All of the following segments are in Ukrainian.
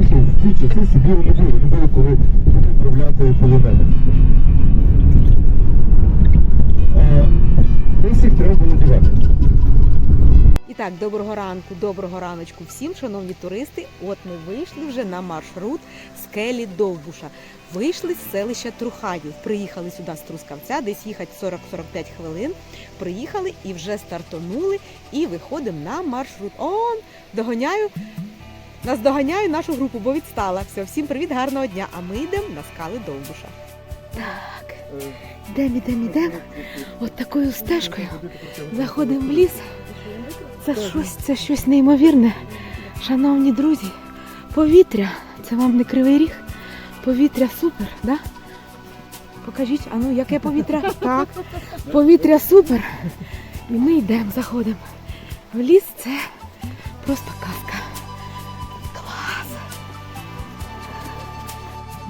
що в ті часи Сибіру не було, не було коли відправляти полонених. А десь треба було дівати. І так, доброго ранку, доброго раночку всім, шановні туристи. От ми вийшли вже на маршрут скелі Довбуша. Вийшли з селища Труханів. Приїхали сюди з Трускавця, десь їхати 40-45 хвилин. Приїхали і вже стартонули і виходимо на маршрут. Он, доганяю. Нас доганяю нашу групу, бо відстала. Все, всім привіт, гарного дня. А ми йдемо на скали Довбуша. Так, йдемо, йдемо, йдемо. От такою стежкою заходимо в ліс. Це щось, це щось неймовірне. Шановні друзі, повітря, це вам не кривий ріг. Повітря супер, да? Покажіть, а ну яке повітря? Так. Повітря супер. І ми йдемо, заходимо. В ліс це просто казка.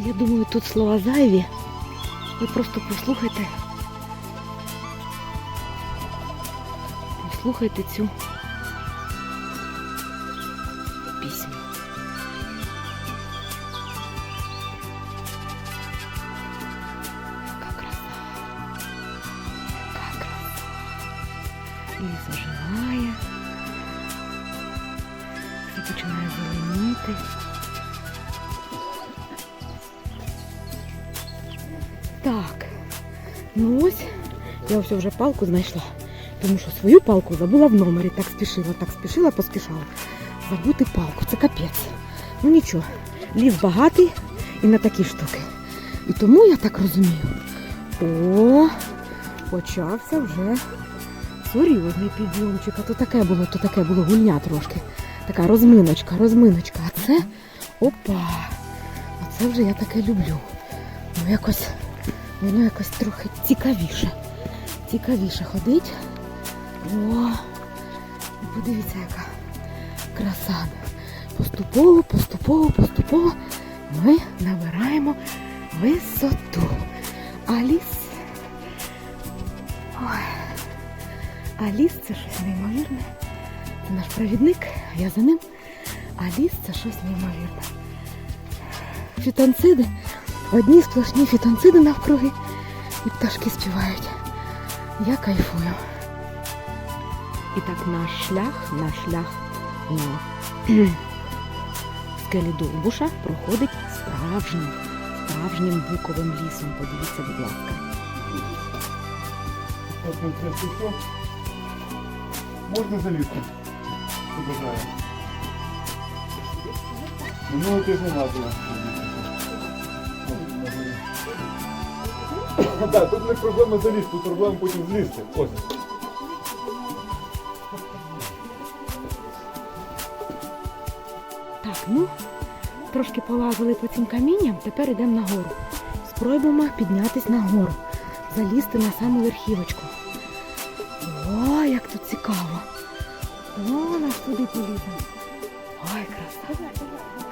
Я думаю, тут слова зайві. Ви просто послухайте. Послухайте цю пісню. Яка краса. Яка краса. Ліс оживає. Все починає зеленіти. Так. Ну ось, я ось вже палку знайшла. Тому що свою палку забула в номері. Так спішила, так спішила, поспішала. Забути палку, це капець. Ну нічого, ліс багатий і на такі штуки. І тому я так розумію. О, почався вже серйозний підйомчик. А то таке було, то таке було гульня трошки. Така розминочка, розминочка. А це опа. Оце вже я таке люблю. Ну якось, воно якось трохи цікавіше. Цікавіше ходить. О, подивіться, яка краса. Поступово, поступово, поступово ми набираємо висоту. А ліс. Ой. А це щось неймовірне. Це наш провідник, я за ним. А ліс це щось неймовірне. Фітонциди, одні сплошні фітонциди навкруги, і пташки співають. Я кайфую. І так наш шлях, наш шлях на скелі Довбуша проходить справжнім, справжнім буковим лісом. Подивіться, будь ласка. Можна залізти, хто бажає. Минулого тижня лазила. Так, тут не проблема залізти, тут проблема потім злізти. Ось. Так, ну, трошки полазили по цим камінням, тепер йдемо нагору. Спробуємо піднятися нагору, залізти на саму верхівочку. О, як тут цікаво. О, нас туди поліземо. Ой, краса.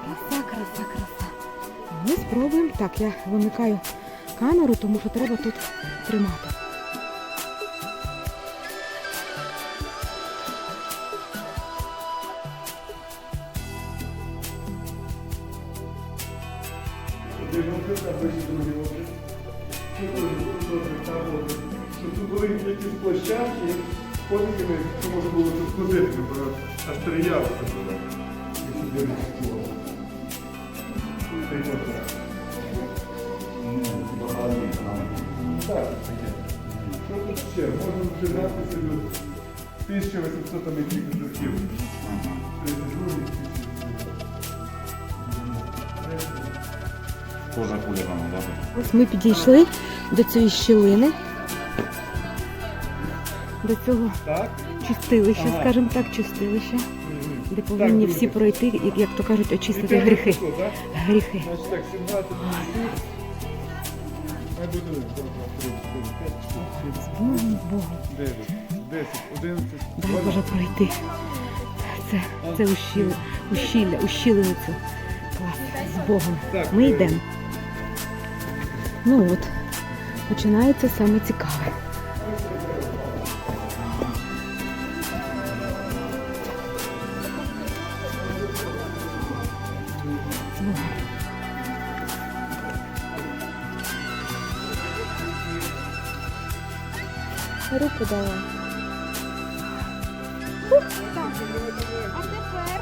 Краса, краса, краса. Ми спробуємо. Так, я вимикаю камеру, тому що треба тут тримати. Щоб тут були якісь площадки, потім що можна було тут ходити, бо аж три яруси було. Якщо ще? Можна вживатися до 1800 там якихось 32 Кожа кулерана, да? Ось ми підійшли до цієї щілини, до цього Так? чистилища, Ага. скажімо так, чистилища, де повинні Так, всі пройти, як, як то кажуть, очистити те гріхи. високо, так? Гріхи. Значить так, 17 тут. Хай буде 5, 6, 7, 8, Богом, Богом. 9, 10, 11, Дай Боже пройти. Це, це ущілля, ущілля, ущілиницю. Клас, з Богом. Ми е, йдемо. Ну от, починається саме цікаве. Руку. Ух, так. А тепер.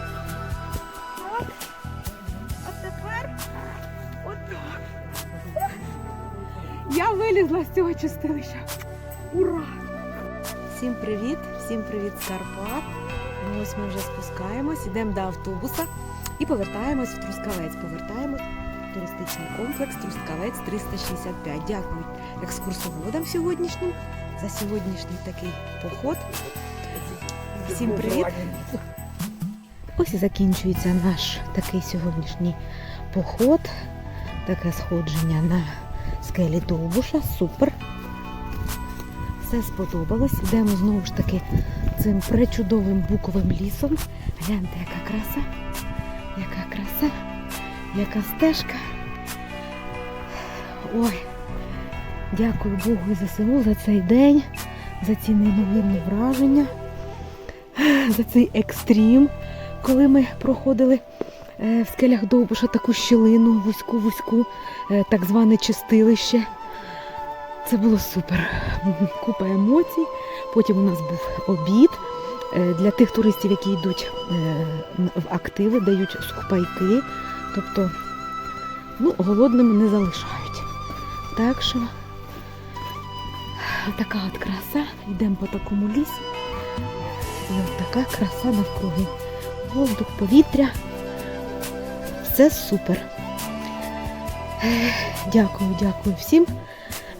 От. А тепер. Отак. Я вилізла з цього чистилища. Ура! Всім привіт! Всім привіт з Карпат. Ну, ось ми вже спускаємось, йдемо до автобуса і повертаємось в Трускавець. Повертаємось в туристичний комплекс Трускавець 365. Дякую екскурсоводам сьогоднішнім за сьогоднішній такий поход. Всім привіт! Ось і закінчується наш такий сьогоднішній поход, таке сходження на скелі Довбуша. Супер. Все сподобалось. Йдемо знову ж таки цим пречудовим буковим лісом. Гляньте, яка краса, яка краса, яка стежка. Ой, дякую Богу і ЗСУ за цей день, за ці неймовірні враження, за цей екстрім, коли ми проходили е, в скелях Довбуша таку щілину, вузьку-вузьку, е, так зване чистилище. Це було супер. Купа емоцій. Потім у нас був обід. Е, Для тих туристів, які йдуть в активи, дають сухпайки. Тобто ну, голодними не залишають. Так що така от краса. Йдемо по такому лісу. І от така краса навкруги. Воздух, повітря. Все супер. Дякую, дякую всім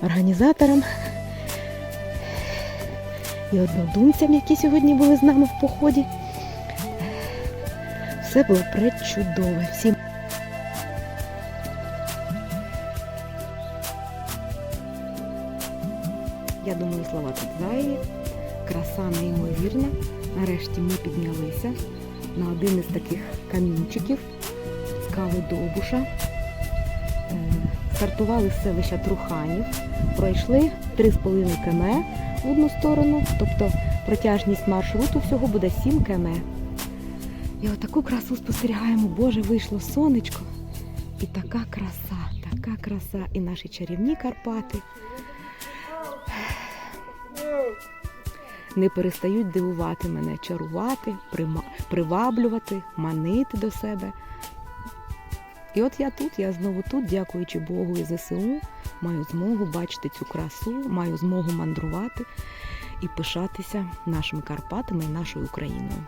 організаторам і однодумцям, які сьогодні були з нами в поході. Все було пречудове. Всім я думаю, слова тут зайві. Краса неймовірна. Нарешті ми піднялися на один із таких камінчиків скали Довбуша. Е, Стартували з селища Труханів, пройшли 3,5 км в одну сторону, тобто протяжність маршруту всього буде 7 км. І отаку красу спостерігаємо. Боже, вийшло сонечко. І така краса, така краса. І наші чарівні Карпати не перестають дивувати мене, чарувати, приваблювати, манити до себе. І от я тут, я знову тут, дякуючи Богу і ЗСУ, маю змогу бачити цю красу, маю змогу мандрувати і пишатися нашими Карпатами і нашою Україною.